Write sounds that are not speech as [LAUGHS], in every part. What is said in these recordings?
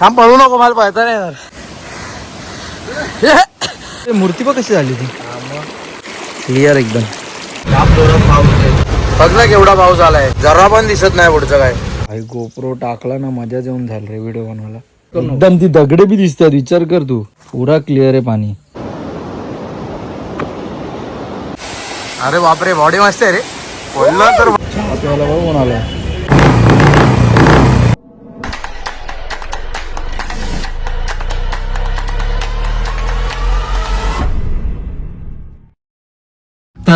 थांब पळू नको मला पळता नाही येणार. [COUGHS] मूर्ती पण कशी झाली ती? क्लिअर एकदम. बघ ना केवढा पाऊस आलाय. जरा पण दिसत नाही पुढचं काय. भाई गोप्रो टाकला ना मजा येऊन झालं रे व्हिडिओ बनवायला. एकदम ती दगडे बी दिसतात विचार कर तू. पुरा क्लिअर आहे पाणी. अरे बापरे बॉडी मस्त आहे रे. बोलला तर कोण आलाय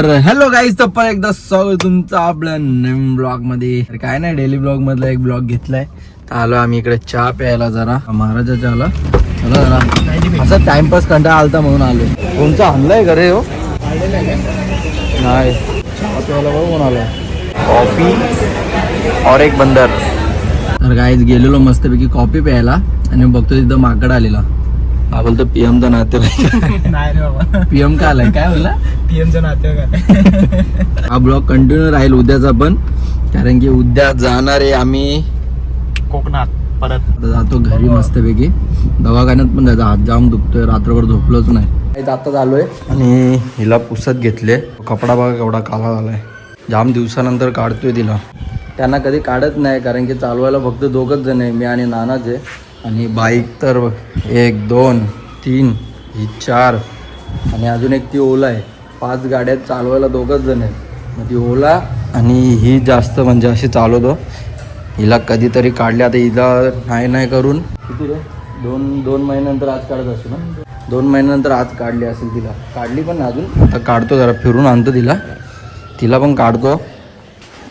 तर हॅलो गाईज तर पण एकदा स्वागत तुमचं आपल्या नवीन ब्लॉगमध्ये. तर काय नाही डेली ब्लॉग मधला एक ब्लॉग घेतलाय. तर आलो आम्ही इकडे चहा प्यायला जरा महाराजाच्या आला चला जरा. असा टाइमपास कंटाळा आलता म्हणून आलो. तुमचा आणलाय आहे घरे हो? नाही. चहा प्यायला कोण आलाय. कॉफी और एक बंदर. तर गाईज गेलेलो मस्तपैकी कॉफी प्यायला आणि बघतो तिथं माकड आलेला. हा बोलतो पीएम चा नाते नाही रे बाबा. पीएम का आलाय? काय बोलला? पीएमचं नातेवाईक हा ब्लॉग कंटिन्यू राहील उद्याचा पण. कारण की उद्या जाणार आहे आम्ही. कोकणात परत. जातो घरी मस्तपैकी. दवाखान्यात पण जायचं. हात जाम दुखतोय. रात्रभर झोपलोच नाही. आता आलोय आणि हिला पुसत घेतले. कपडा बघा केवढा काला झालाय. जाम दिवसानंतर काढतोय तिला. त्यांना कधी काढत नाही कारण की चालवायला फक्त दोघच जण आहे. मी आणि नानाच आहे. आणि बाईक तर एक दोन तीन ही चार. आणि अजून एक ती ओला आहे. पाच गाड्या चालवायला दोघंच जण आहेत. मग ती ओला आणि ही जास्त म्हणजे अशी चालवतो. हिला कधीतरी काढली आता हिला नाही नाही करून. किती रे? दोन दोन महिन्यानंतर आज काढत असतो ना? दोन महिन्यानंतर आज काढली असेल तिला. काढली पण अजून. आता काढतो जरा फिरून आणतो तिला. तिला पण काढतो.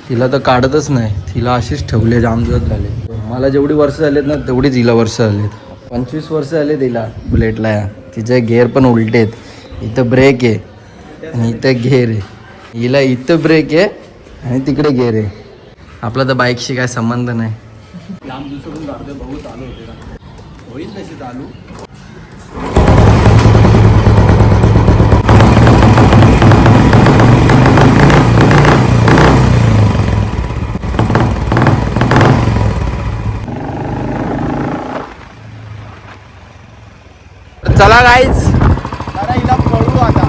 तिला तर काढतच नाही. तिला अशीच ठेवले जाम दिवस झाले. मला जेवढी वर्ष झालेत ना तेवढीच हिला वर्ष झालेत. पंचवीस वर्ष झाले तिला बुलेटला. या तिचे गेअर पण उलटे आहेत. इथं ब्रेक आहे आणि इथं गेअर आहे. हिला इथं ब्रेक आहे आणि तिकडे गेअर आहे. आपला तर बाईकशी काय संबंध नाही. लांब दिवसातून होईल चालू. चला गाईच पळू आता.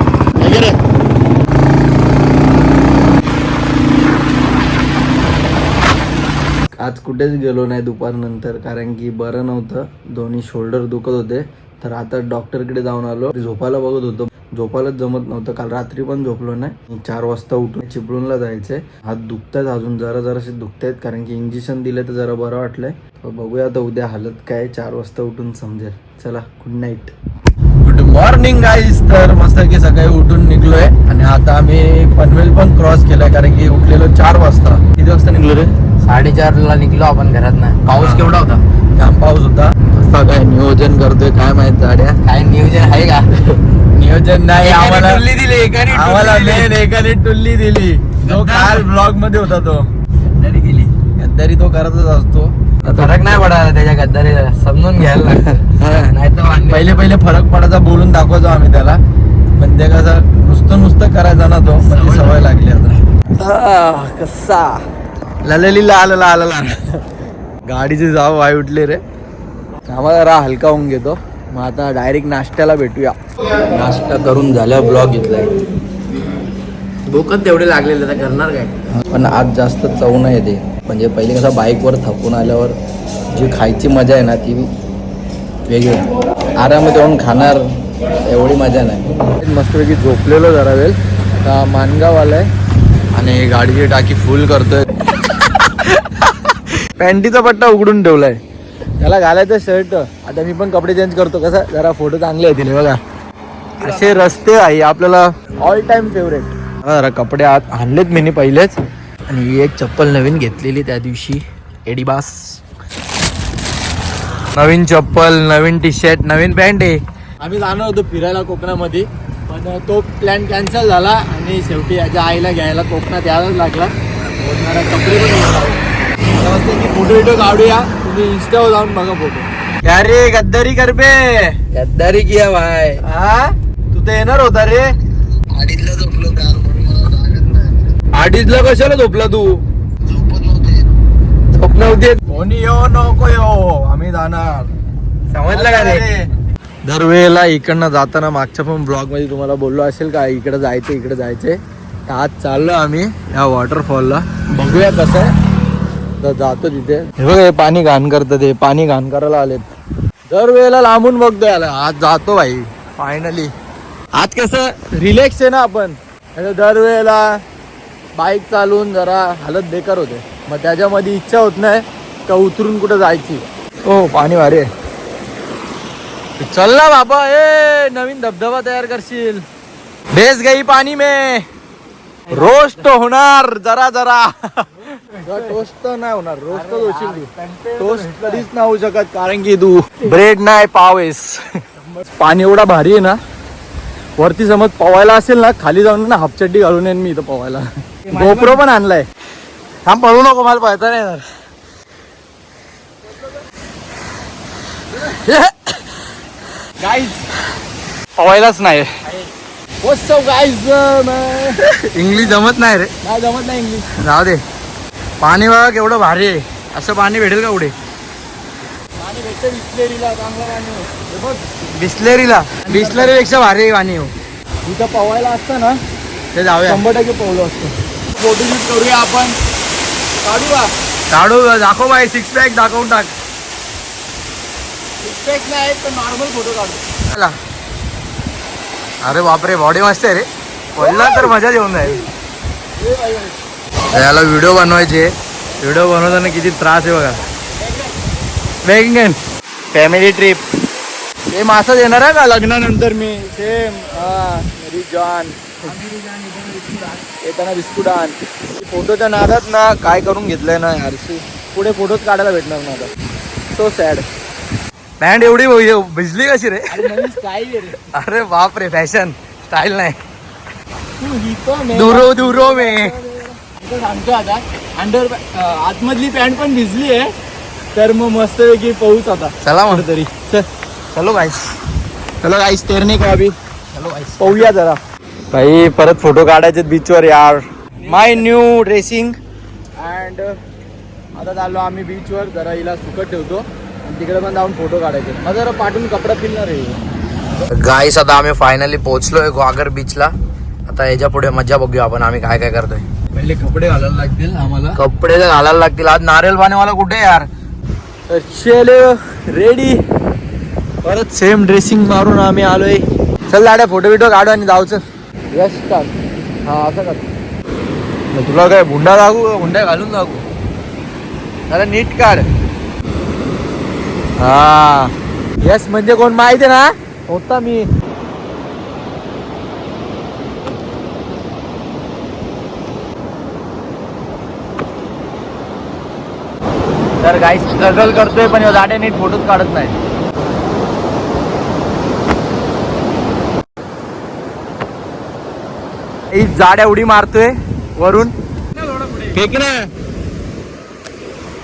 आज कुठेच गेलो नाही दुपारनंतर कारण की बरं नव्हतं. दोन्ही शोल्डर दुखत होते. तर आता डॉक्टरकडे जाऊन आलो. झोपायला बघत होतो. झोपायलाच जमत नव्हतं. काल रात्री पण झोपलो नाही. चार वाजता उठून चिपळूणला जायचंय हात दुखतायत अजून. जरा जरासे दुखतायत कारण की इंजेक्शन दिले तर जरा बरं वाटलंय. बघूया आता उद्या हालत काय चार वाजता उठून समजेल. चला गुड नाईट मॉर्निंग गाईज तर मस्त की सकाळी उठून निघलोय. आणि आता आम्ही पनवेल पण क्रॉस केलाय कारण की उठलेलो चार वाजता. किती वाजता निघलो रे? साडेचार ला निघलो आपण घरात ना. पाऊस केवढा होता? जाम पाऊस होता. असा काय नियोजन करतोय काय माहीत गाड्या? काय नियोजन आहे का? [LAUGHS] नियोजन नाही आम्हाला टुल्ली दिली एकाने आम्हाला मेन एकाने टुल्ली दिली. जो काल ब्लॉगमध्ये होता तो. गद्दारी गेली गद्दारी तो करतच असतो. फरक नाही पडायला त्याच्या गद्दारी समजून घ्यायला लागतं. नाही तर पहिले पहिले फरक पडायचा बोलून दाखवायचो आम्ही त्याला. पण ते कसं नुसतं नुसतं करायचं ना तो ती सवय लागली आता. कसा? ललली लाल लाल लाल. गाडीचे जाव वाय उठले रे. आम्हाला जरा हलका होऊन घेतो. मग आता डायरेक्ट नाश्त्याला भेटूया. नाश्ता करून झाल्यावर ब्लॉग घेतलाय. भूकच तेवढे लागलेले तर करणार काय? पण आज जास्त चव नाही येते. म्हणजे पहिले कसं बाईकवर थकून आल्यावर जी खायची मजा आहे ना ती वेगळी आरामात येऊन खाणार एवढी मजा नाही. मस्तपैकी झोपलेलो जरा वेळ. आता मानगाव आलाय आणि गाडीची टाकी फुल करतोय. [LAUGHS] पॅन्टीचा पट्टा उघडून ठेवलाय. त्याला घालायचं शर्ट आता मी पण कपडे चेंज करतो. कसं जरा फोटो चांगले येतील बघा. असे रस्ते आहे आपल्याला ऑल टाइम फेवरेट जरा कपडे आत आणलेत मी पहिलेच. आणि ही एक चप्पल नवीन घेतलेली त्या दिवशी. एडिबास. नवीन चप्पल नवीन टी शर्ट नवीन पॅन्ट आहे. आम्ही जाणार होतो फिरायला कोकणामध्ये पण तो प्लॅन कॅन्सल झाला आणि शेवटी याच्या आईला घ्यायला कोकणात यायलाच लागला. कपडे पण वाटतं की फोटो बिटो काढूया. तुम्ही इंस्टावर जाऊन बघा फोटो अरे गद्दारी कर बे गद्दारी किया भाई. हा तू तर येणार होता रे. अडीचला कशाला झोपला तू? झोप नव्हते. कोणी येऊ नको येऊ आम्ही जाणार. समजलं का रे दरवेळेला इकडनं जाताना मागच्या पण ब्लॉगमध्ये तुम्हाला बोललो असेल का इकडे जायचं इकडे जायचंय. तर आज चाललो आम्ही या वॉटरफॉलला बघूया कसं आहे. तर जातो तिथे. हे बघ हे पाणी घाण करतात हे पाणी घाण करायला आलेत. दरवेळेला लांबून बघतो याला आज जातो भाई फायनली आज कसं रिलॅक्स आहे ना आपण. दरवेळेला बाईक चालवून जरा हालत बेकार होते. मग त्याच्यामध्ये इच्छा होत नाही का उतरून कुठं जायची? हो पाणी भारी आहे. चल ना बाबा ए नवीन धबधबा तयार करशील. बेस गई पाणी में. रोस्ट होणार जरा जरा. टोस्ट नाही होणार रोस्ट होशील तू. टोस्ट कधीच नाही होऊ शकत कारण की तू ब्रेड नाही पावेस. पाणी एवढा भारी आहे ना वरती समज पवायला असेल ना खाली जाऊन ना हाफचड्डी घालून येईन मी इथं पवायला. गोप्रो पण आणलाय. हा पळू नको मला पळता नाही येणार. गाईज पवायलाच नाही. गाईज इंग्लिश जमत नाही रे. नाही जमत नाही इंग्लिश जाऊ दे. पाणी बघा केवढं भारी आहे. असं पाणी भेटेल का पाणी भेटतं बिस्लेरीला चांगलं पाणी हे बघ. बिस्लेरीला. बिस्लेरी पेक्षा भारी आहे पाणी. हो इथं पवायला असतं ना ते जाऊया. शंभर टक्के पवलं असतं. फोटोशूट करूया आपण. काढू का काढू दाखव बाई सिक्स पॅक दाखवून टाक. सिक्स पॅक नाही तर नॉर्मल फोटो काढू. चला. अरे बापरे बॉडी मस्त आहे रे. पडला तर मजा येऊन जाईल. याला व्हिडिओ बनवायचे व्हिडिओ बनवताना किती त्रास आहे बघा. वेगन फॅमिली ट्रिप ते मासं देणार आहे का लग्नानंतर मी? सेम हा मेरी जान येताना बिस्कुट आण फोटोच्या नादात ना काय करून घेतलंय ना यारशी पुढे फोटोच काढायला भेटणार ना आता. सो सॅड पॅन्ट एवढी भिजली कशी रे? अरे बाप रे. फॅशन स्टाईल नाही. दुरो दुरो मे. सांगतो आता. अंडर आतमधली पॅन्ट पण भिजली आहे. तर मग मस्त पैकी पाऊस आता. चला म्हणतो तरी चलो. गाईस चलो गाईस तेरणे का अभि चलो गाईस पाहूया जरा. भाई परत फोटो काढायचे बीचवर यार. माय न्यू ड्रेसिंग अँड आता चाललो आम्ही बीचवर जरा हिला सुकट ठेवतो. आणि तिकडे पण जाऊन फोटो काढायचे मग जरा पाठवून कपडा पिलणार आहे. गाईस आता आम्ही फायनली पोहोचलोय ग्वागर बीचला आता याच्यापुढे मजा बघूया आपण आम्ही काय काय करतोय. पहिले कपडे घालायला लागतील आम्हाला. कपडे घालायला लागतील. आज नारळ पाणीवाला कुठे यार? चलो रेडी परत सेम ड्रेसिंग मारून आम्ही आलोय. चल दाड्या फोटो बिटो काढू आणि जाऊ चल. यश काढ. हा असं मग तुला काय हुंडा लागू का? हुंडा घालून लागू. जरा नीट काढ. हा. यस म्हणजे कोण माहिती ना? होता मी. तर गाई स्ट्रगल करतोय पण दाडे नीट फोटोच काढत नाही. जाड्या उडी मारतोय वरून. फेक ना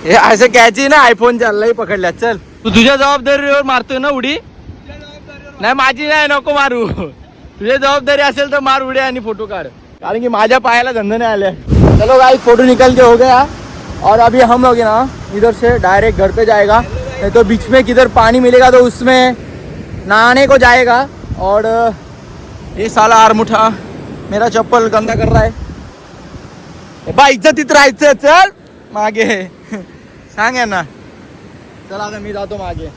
हे असं कॅची ना आयफोन चाललाय पकडल्या चल. तू तुझ्या जबाबदारीवर मारतोय ना उडी? नाही माझी नाही नको मारू. तुझी जबाबदारी असेल तर मार उड्या आणि फोटो काढ. कारण की माझ्या पायाला धंदा नाही आले. चलो भाई फोटो निकल के हो गया. और अभी हम लोग ना इधर से डायरेक्ट घर पे जाएगा. नहीं तो बीच में किधर पानी मिलेगा तो उसमें नहाने को जाएगा. और ये साला आरमुठा मेरा चप्पल गंदा कर रहा है। बा इज्जतीत राहायचं चल. मागे. सांग ना चला आता मी जातो मागे.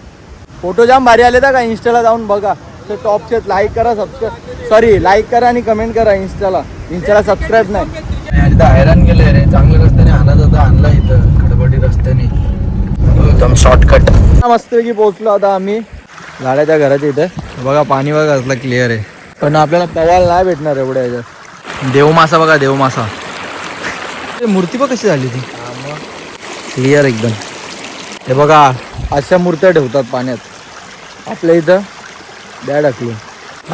फोटो जाम भारी आले का इंस्टाला जाऊन बघा. ते टॉपचे लाईक करा सबस्क्राईब सॉरी लाईक करा आणि कमेंट करा इंस्टाला इंस्टाला सबस्क्राईब नाही. हैराण गेले रे. चांगल्या रस्त्याने आणत होता आणला इथं. खडबडी रस्त्याने. एकदम शॉर्टकट मस्तपैकी पोहोचलो आता आम्ही. लाड्याच्या घराच्या इथे. बघा पाणी बघा असला क्लिअर आहे. पण आपल्याला पवायला नाही भेटणार एवढ्या ह्याच्यात. देवमासा बघा देवमासा. ते मूर्ती बघ कशी झाली ती? क्लिअर एकदम. हे बघा. अशा मूर्त्या ठेवतात पाण्यात. आपल्या इथं द्या टाकली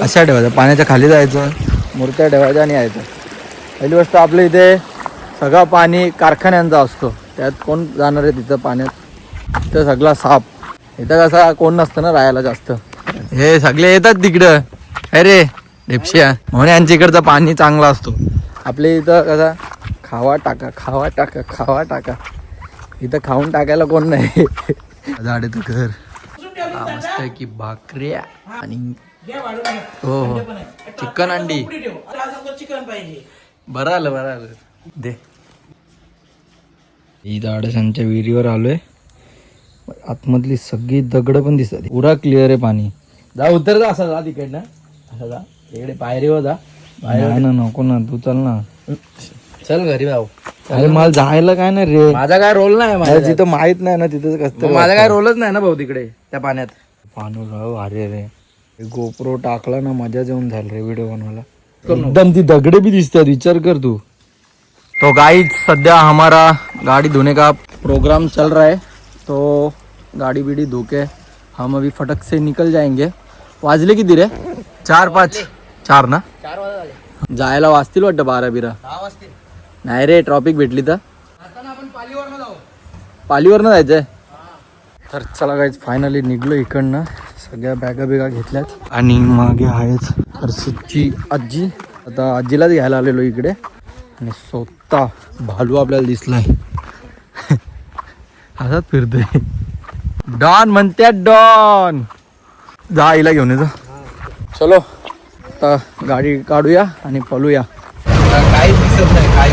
अशा ठेवायच्या. पाण्याच्या खाली जायचं. मूर्त्या ठेवायच्या आणि यायचं. पहिली गोष्ट आपल्या इथे सगळं पाणी कारखान्यांचा असतो. त्यात कोण जाणार आहे तिथं पाण्यात? तिथं सगळा साप. इथं कसा कोण नसतं ना राहायला जास्त. हे सगळे येतात तिकडं. अरे ढेपशिया म्हणून यांच्या इकडचा पाणी चांगला असतो. आपल्या इथं कसा खावा टाका खावा टाका खावा टाका. इथं खाऊन टाकायला कोण नाही. झाडे तर घर. हा, मस्त आहे की भाकऱ्या आणि हो हो. चिकन अंडी. चिकन पाहिजे बरं आलं बरं आलं. दे. ही दाडसांच्या विहिरीवर आलोय. आतमधली सगळी दगड पण दिसतात. पुरा क्लिअर आहे पाणी. जा उतर जा असा जा तिकडनं. असं जा. पायरीवर जा. नाही ना नको ना तू चल ना. चल घरी जाऊ अरे मला जायला काय नाही रे. माझा काय रोल नाही जिथं माहीत नाही ना तिथं कसं माझा काय रोलच नाही ना भाऊ तिकडे त्या पाण्यात? पाणी भारी रे. गोप्रो टाकला ना मजा जेवण झाली रे व्हिडिओ बनवायला. एकदम ती दगडे भी दिसतात विचार कर तू. तो गाइस सध्या हमारा गाड़ी धोने का प्रोग्राम चल रहा है. तो गाड़ी बीड़ी धो के हम अभी फटक से निकल जाएंगे. वाजले किती रे? चार पाच. चार ना? चार वाजता झाले. जायला वाजतील वाटतं बारा बिरा? दहा वाजतील. नाही रे ट्रॉपिक भेटली तर. आता ना आपण पालीवर जाऊ. पालीवरनं जायचंय? तर चला काहीच फायनली निघलो इकडनं. सगळ्या बॅगा बिगा घेतल्यात. आणि मागे आहेच हर्षदची आजी. आता आजीलाच घ्यायला आलेलो इकडे. आणि स्वतः भालू आपल्याला दिसलाय. [LAUGHS] असाच फिरतोय. डॉन म्हणत्यात डॉन. जा आईला घेऊन ये जा. चलो आता गाडी काढूया आणि पळूया. काहीच दिसत नाही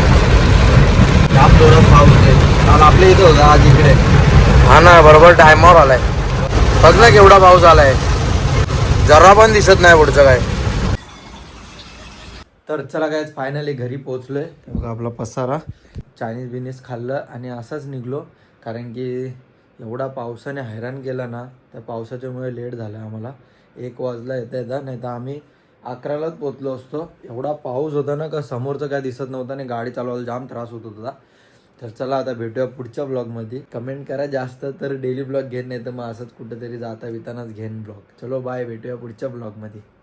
जाम जोरात पाऊस आहे. काल आपल्या इथं होता आज इकडे. हा ना बरोबर टायमावर आलाय. बघ ना केवढा पाऊस आलाय. जरा पण दिसत नाही पुढचं काय. तर चला काय फायनली घरी पोहोचलोय. बघा आपला पसारा. चायनीज बिनीज खाल्लं आणि असंच निघलो. कारण की एवढा पावसाने हैराण केला ना त्या पावसाच्यामुळे लेट झाला आम्हाला. एक वाजला येता येता नाही तर आम्ही अकरालाच पोचलो असतो. एवढा पाऊस होता ना का समोरचं काय दिसत नव्हतं आणि गाडी चालवायला जाम त्रास होत होता. तर चला आता भेटूया पुढच्या ब्लॉगमध्ये. कमेंट करा जास्त तर डेली ब्लॉग घेत नाही तर मग असंच कुठेतरी जाता बितानाच घेईन ब्लॉग. चलो बाय भेटूया पुढच्या ब्लॉगमध्ये.